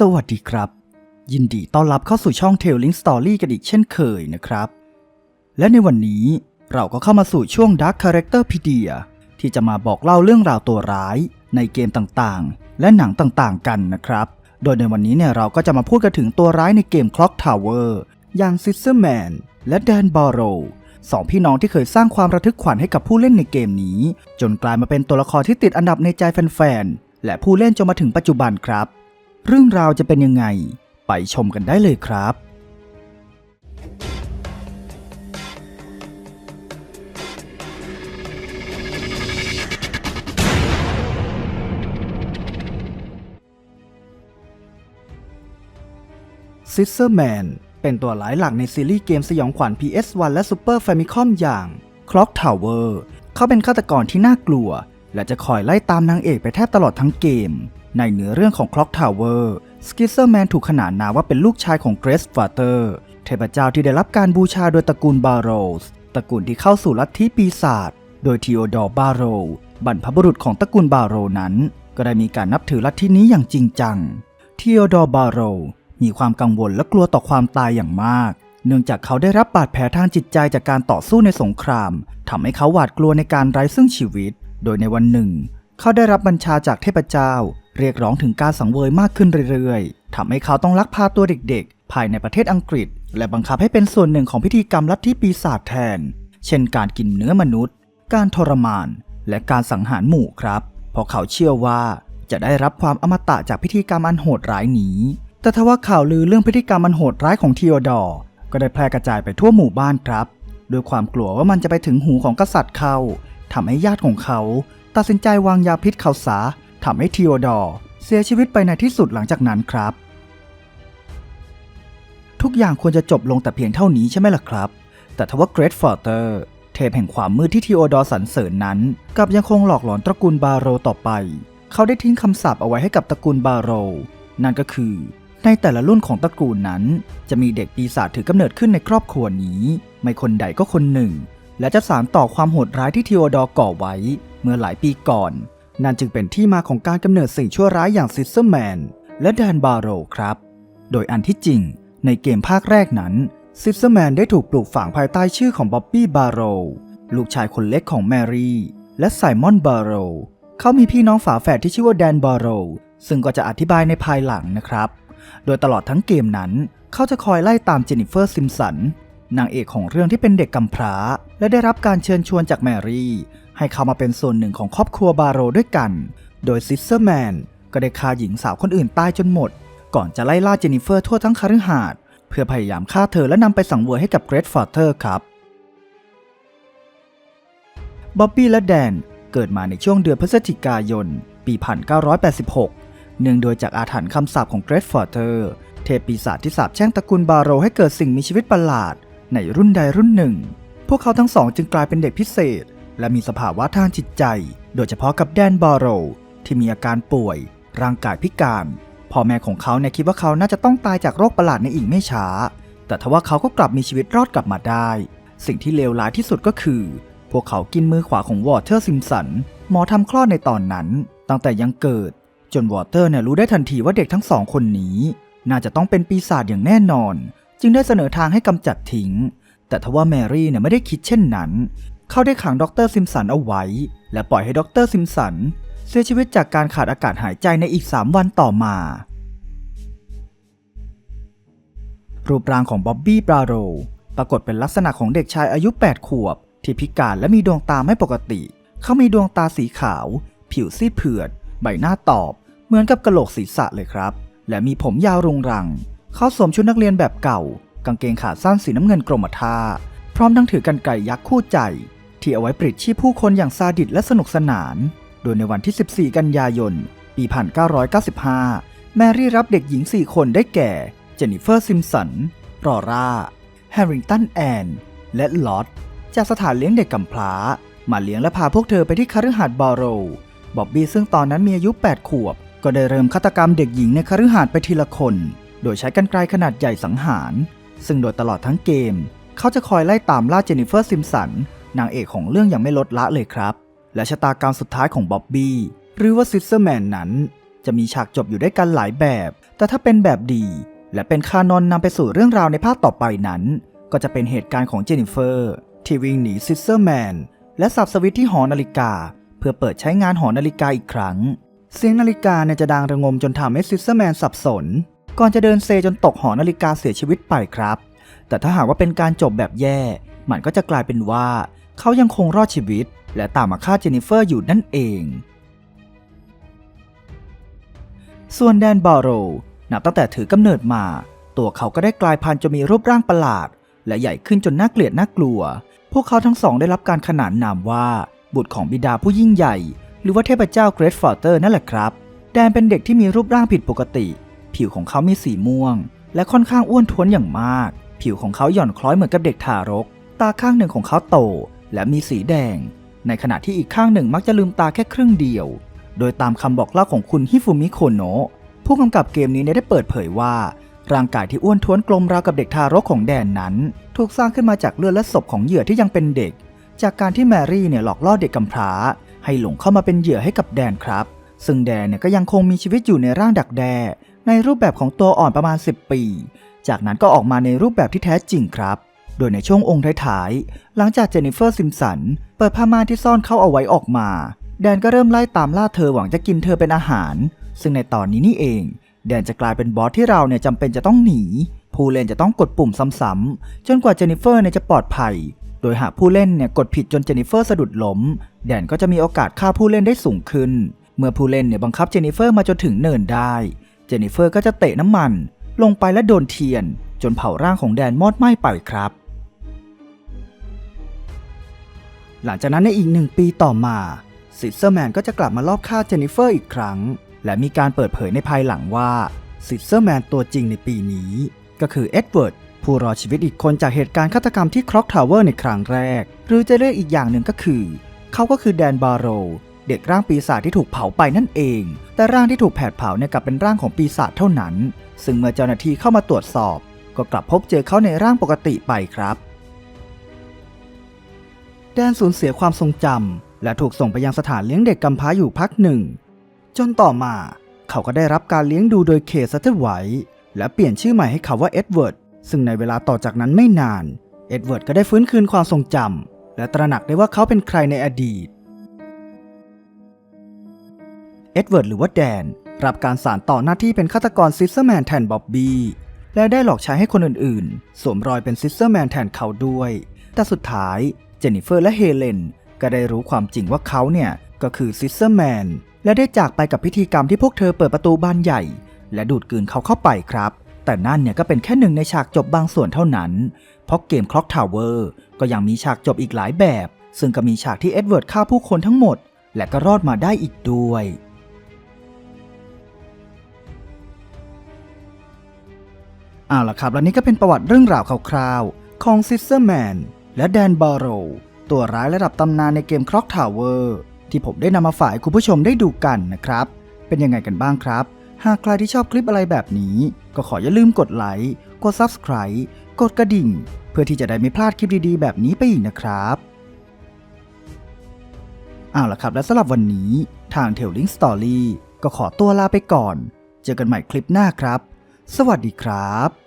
สวัสดีครับ ยินดีต้อนรับเข้าสู่ช่อง Telling Story กันอีกเช่นเคยนะครับ และในวันนี้เราก็เข้ามาสู่ช่วง Dark Character Pedia ที่จะมาบอกเล่าเรื่องราวตัวร้าย ในเกมต่างๆ และหนังต่างๆ กันนะครับ โดยในวันนี้เนี่ยเราก็จะมาพูดกันถึงตัวร้ายในเกม Clock Tower อย่าง Scissor Man และ Dan Barrow สองพี่น้องที่เคยสร้างความระทึกขวัญให้กับผู้เล่นในเกมนี้ จนกลายมาเป็นตัวละครที่ติดอันดับในใจแฟนๆ และผู้เล่นจนมาถึงปัจจุบันครับ เรื่องราวจะเป็นยังไง ไปชมกันได้เลยครับ Scissor Man เป็นตัวร้ายหลักในซีรีส์เกมสยองขวัญ PS1 และ Super Famicom อย่าง Clock Tower เขาเป็นฆาตกรที่น่ากลัว และจะคอยไล่ตามนางเอกไปแทบตลอดทั้งเกม ในเนื้อเรื่องของ Clock Tower Scissor Man ถูกขนานนามว่าเป็นลูกชายของ Grace Father เทพเจ้าที่ได้รับการบูชาโดยตระกูลบาโรสตระกูลที่เข้าสู่ลัทธิปีศาจโดยทีโอดอร์บาโรบรรพบุรุษของตระกูลบาโรนั้น ก็ได้มีการนับถือลัทธินี้อย่างจริงจังทีโอดอร์บาโรมีความกังวลและกลัวต่อความตายอย่างมาก เนื่องจากเขาได้รับบาดแผลทางจิตใจจากการต่อสู้ในสงครามทำให้เขาหวาดกลัวในการไร้ซึ่งชีวิต โดยในวันหนึ่ง เขาได้รับบัญชาจากเทพเจ้า เรียกร้องถึงการสังเวยมากขึ้นเรื่อยๆทำให้เขาต้องลักพาตัวเด็กๆ ภายในประเทศอังกฤษ และบังคับให้เป็นส่วนหนึ่งของพิธีกรรมลัทธิปีศาจแทน เช่นการกินเนื้อมนุษย์ การทรมาน และการสังหารหมู่ครับ เพราะเขาเชื่อว่าจะได้รับความอมตะจากพิธีกรรมอันโหดร้ายนี้ แต่ทว่าข่าวลือเรื่องพฤติกรรมอันโหดร้ายของทีโอดอร์ก็ได้แพร่กระจายไปทั่วหมู่บ้านครับด้วยความกลัวว่ามันจะไปถึงหูของกษัตริย์เขาทำให้ญาติของเขา ตัดสินใจวางยาพิษเขาซะ ทำให้ทีโอดอร์เสียชีวิตไปในที่สุดหลังจากนั้นครับ ทุกอย่างควรจะจบลงแต่เพียงเท่านี้ใช่ไหมล่ะครับ แต่ทว่าเกรทฟอร์เตอร์เทพแห่งความมืดที่ทีโอดอร์สรรเสริญนั้นกลับยังคงหลอกหลอนตระกูลบาโรต่อไป เขาได้ทิ้งคำสาปเอาไว้ให้กับตระกูลบาโร นั่นก็คือ ในแต่ละรุ่นของตระกูลนั้น จะมีเด็กปีศาจถือกำเนิดขึ้นในครอบครัวนี้ ไม่คนใดก็คนหนึ่ง และจะสานต่อความโหดร้ายที่ทีโอดอร์ก่อไว้ เมื่อหลายปีก่อน นั่นจึงเป็นที่มาของการกำเนิดสิ่งชั่วร้ายอย่างซิสเซอร์แมนและแดนบาโรครับ โดยอันที่จริง ในเกมภาคแรกนั้นซิสเซอร์แมนได้ถูกปลูกฝังภายใต้ชื่อของบ๊อบบี้บาโรลูกชายคนเล็กของแมรี่และไซมอนบาโรเขามีพี่น้องฝาแฝดที่ชื่อว่าแดนบาโรซึ่งก็จะอธิบายในภายหลังนะครับ โดยตลอดทั้งเกมนั้น เขาจะคอยไล่ตามเจนนิเฟอร์ซิมสันนางเอกของเรื่องที่เป็นเด็กกำพร้า และได้รับการเชิญชวนจากแมรี่ ให้เขามาเป็นส่วนหนึ่งของครอบครัวบาโรด้วยกัน โดยซิสเซอร์แมนก็ได้ฆ่าหญิงสาวคนอื่นตายจนหมด ก่อนจะไล่ล่าเจนนิเฟอร์ทั่วทั้งคฤหาสน์เพื่อพยายามฆ่าเธอและนำไปสังเวยให้กับเกรทฟอร์เธอร์ครับบ๊อบบี้และแดนเกิดมาในช่วงเดือนพฤศจิกายน ปี 1986 เนื่องโดยจากอาถรรพ์คำสาปของเกรทฟอร์เธอร์เทพปีศาจที่สาปแช่งตระกูลบาโรให้เกิดสิ่งมีชีวิตประหลาด ในรุ่นใดรุ่นหนึ่ง พวกเขาทั้งสองจึงกลายเป็นเด็กพิเศษ และมีสภาวะทางจิตใจ โดยเฉพาะกับแดนบาโรที่มีอาการป่วย ร่างกายพิการพ่อแม่ของเขาเนี่ยคิดว่าเขาน่าจะต้องตายจากโรคประหลาดในอีกไม่ช้า แต่ทว่าเขาก็กลับมีชีวิตรอดกลับมาได้ สิ่งที่เลวร้ายที่สุดก็คือ พวกเขากินมือขวาของวอเตอร์ซิมสันหมอทำคลอดในตอนนั้น ตั้งแต่ยังเกิด จนวอเตอร์เนี่ยรู้ได้ทันทีว่าเด็กทั้งสองคนนี้ น่าจะต้องเป็นปีศาจอย่างแน่นอน จึงได้เสนอทางให้กำจัดทิ้ง แต่ทว่าแมรี่เนี่ยไม่ได้คิดเช่นนั้น เขาได้ขังดรซิมสันเอาไว้ และปล่อยให้ดรซิมสันเสียชีวิตจากการขาดอากาศหายใจในอีก 3 วันต่อมา รูปร่างของบ๊อบบี้บราโรปรากฏเป็นลักษณะของเด็กชายอายุ 8 ขวบ ที่พิการและมีดวงตาไม่ปกติ เขามีดวงตาสีขาว ผิวซีดเผือด ใบหน้าตอบ เหมือนกับกระโหลกศีรษะเลยครับ และมีผมยาวรุงรัง เขาสวมชุดนักเรียนแบบเก่า กางเกงขาสั้นสีน้ำเงินกรมท่าพร้อมทั้งถือกันไก่ยักษ์คู่ใจ ที่เอาไว้ปลิดชีพผู้คนอย่างซาดิสและสนุกสนาน โดยในวันที่ 14 กันยายน ปี 1995 แมรี่รับเด็กหญิง 4 คนได้แก่ เจนนิเฟอร์ซิมสัน รอร่า แฮร์ริงตันแอน และลอตจากสถานเลี้ยงเด็กกำพร้า มาเลี้ยงและพาพวกเธอไปที่คฤหาสน์บอโรบ๊อบบี้ซึ่งตอนนั้นมีอายุ 8 ขวบ ก็ได้เริ่มฆาตกรรมเด็กหญิงในคฤหาสน์ไปทีละคน โดยใช้กรรไกรขนาดใหญ่สังหาร ซึ่งโดยตลอดทั้งเกม เขาจะคอยไล่ตามล่าเจนนิเฟอร์ซิมสัน นางเอกของเรื่องย่างไม่ลดละเลยครับ และชะตากรรมสุดท้ายของบ๊อบบี้หรือว่าซิสเซอร์แมนนั้น จะมีฉากจบอยู่ด้วยกันหลายแบบ แต่ถ้าเป็นแบบดี และเป็นคานอนนำไปสู่เรื่องราวในภาคต่อไปนั้น ก็จะเป็นเหตุการณ์ของเจนนิเฟอร์ที่วิ่งหนีซิสเซอร์แมนและสับสวิตที่หอนาฬิกา เพื่อเปิดใช้งานหอนาฬิกาอีกครั้ง เสียงนาฬิกาเนี่ยจะดังระงมจนทำให้ซิสเซอร์แมนสับสน ก่อนจะเดินเซจนตกหอนาฬิกาเสียชีวิตไปครับ แต่ถ้าหากว่าเป็นการจบแบบแย่ มันก็จะกลายเป็นว่า เขายังคงรอดชีวิต และตามมาฆ่าเจนนิเฟอร์อยู่นั่นเอง ส่วนแดนบาโรนับตั้งแต่ถือกำเนิดมา ตัวเขาก็ได้กลายพันธุ์จนมีรูปร่างประหลาด และใหญ่ขึ้นจนน่าเกลียดน่ากลัว พวกเขาทั้งสองได้รับการขนานนามว่า บุตรของบิดาผู้ยิ่งใหญ่ หรือว่าเทพเจ้าเกรทฟอร์เตอร์นั่นแหละครับ แดนเป็นเด็กที่มีรูปร่างผิดปกติ ผิวของเขามีสีม่วง และค่อนข้างอ้วนท้วนอย่างมาก ผิวของเขาหย่อนคล้อยเหมือนกับเด็กทารก ตาข้างหนึ่งของเขาโต และมีสีแดง ในขณะที่อีกข้างหนึ่งมักจะลืมตาแค่ครึ่งเดียว โดยตามคำบอกเล่าของคุณฮิฟุมิโคโนะผู้กำกับเกมนี้ได้เปิดเผยว่า ร่างกายที่อ้วนท้วนกลมราวกับเด็กทารกของแดนนั้น ถูกสร้างขึ้นมาจากเลือดและศพของเหยื่อที่ยังเป็นเด็ก จากการที่แมรี่เนี่ยหลอกล่อเด็กกำพร้า ให้หลงเข้ามาเป็นเหยื่อให้กับแดนครับ ซึ่งแดนเนี่ยก็ยังคงมีชีวิตอยู่ในร่างดักแด้ในรูปแบบของตัวอ่อนประมาณ 10 ปี จากนั้นก็ออกมาในรูปแบบที่แท้จริงครับ โดยในช่วงองค์ท้ายๆ หลังจากเจนนิเฟอร์ซิมสัน เปิดผ้าม่านที่ซ่อนเข้าเอาไว้ออกมา แดนก็เริ่มไล่ตามล่าเธอหวังจะกินเธอเป็นอาหาร ซึ่งในตอนนี้นี่เอง แดนจะกลายเป็นบอสที่เราเนี่ยจำเป็นจะต้องหนี ผู้เล่นจะต้องกดปุ่มซ้ำๆจนกว่าเจนนิเฟอร์เนี่ยจะปลอดภัย โดยหากผู้เล่นเนี่ยกดผิดจนเจนนิเฟอร์สะดุดล้ม แดนก็จะมีโอกาสฆ่าผู้เล่นได้สูงขึ้น เมื่อผู้เล่นเนี่ยบังคับเจนนิเฟอร์มาจนถึงเนินได้ เจนนิเฟอร์ก็จะเตะน้ำมัน ลงไปและโดนเทียน จนเผาร่างของแดนมอดไหม้ไปครับ หลังจากนั้นในอีกหนึ่งปีต่อมาซิสเซอร์แมนก็จะกลับมาลอบฆ่าเจนนิเฟอร์อีกครั้ง และมีการเปิดเผยในภายหลังว่าซิสเซอร์แมนตัวจริงในปีนี้ ก็คือเอ็ดเวิร์ดผู้รอดชีวิตอีกคนจากเหตุการณ์ฆาตกรรมที่คล็อกทาวเวอร์ในครั้งแรก หรือจะเรียกอีกอย่างหนึ่งก็คือ เขาก็คือแดนบาโร เด็กร่างปีศาจที่ถูกเผาไปนั่นเอง แต่ร่างที่ถูกแผดเผาเนี่ยกลับเป็นร่างของปีศาจเท่านั้น ซึ่งเมื่อเจ้าหน้าที่เข้ามาตรวจสอบ ก็กลับพบเจอเขาในร่างปกติไปครับ แดนสูญเสียความทรงจำและถูกส่งไปยังสถานเลี้ยงเด็กกำพร้าอยู่พักหนึ่ง จนต่อมาเขาก็ได้รับการเลี้ยงดูโดยเคซัตเตอร์ไวท์และเปลี่ยนชื่อใหม่ให้เขาว่าเอ็ดเวิร์ดซึ่งในเวลาต่อจากนั้นไม่นาน เอ็ดเวิร์ดก็ได้ฟื้นคืนความทรงจำและตระหนักได้ว่าเขาเป็นใครในอดีต เอ็ดเวิร์ดหรือว่าแดน รับการสานต่อหน้าที่เป็นฆาตกรซิสเตอร์แมนแทนบ๊อบบี้และได้หลอกใช้ให้คนอื่นๆ สวมรอยเป็นซิสเตอร์แมนแทนเขาด้วย แต่สุดท้ายเจนนิเฟอร์และเฮเลนก็ได้รู้ความจริงว่าเขาเนี่ย ก็คือซิสเตอร์แมนและได้จากไปกับพิธีกรรมที่พวกเธอเปิดประตูบานใหญ่ และดูดกลืนเขาเข้าไปครับ แต่นั่นเนี่ยก็เป็นแค่หนึ่งในฉากจบบางส่วนเท่านั้น เพราะเกม Clock Tower ก็ยังมีฉากจบอีกหลายแบบ ซึ่งก็มีฉากที่เอ็ดเวิร์ดฆ่าผู้คนทั้งหมด และก็รอดมาได้อีกด้วยเอาล่ะครับ และนี่ก็เป็นประวัติเรื่องราวคร่าวๆของซิสเตอร์แมน และแดนบาโรตัวร้ายระดับตำนานในเกม Clock Tower ที่ผมได้นำมาฝากคุณผู้ชมได้ดูกันนะครับ เป็นยังไงกันบ้างครับ หากใครที่ชอบคลิปอะไรแบบนี้ ก็ขออย่าลืมกดไลค์กด Subscribe กดกระดิ่ง เพื่อที่จะได้ไม่พลาดคลิปดีๆ แบบนี้ไปอีกนะครับเอาละครับและสำหรับวันนี้ทาง Telling Story ก็ขอตัวลาไปก่อน เจอกันใหม่คลิปหน้าครับ สวัสดีครับ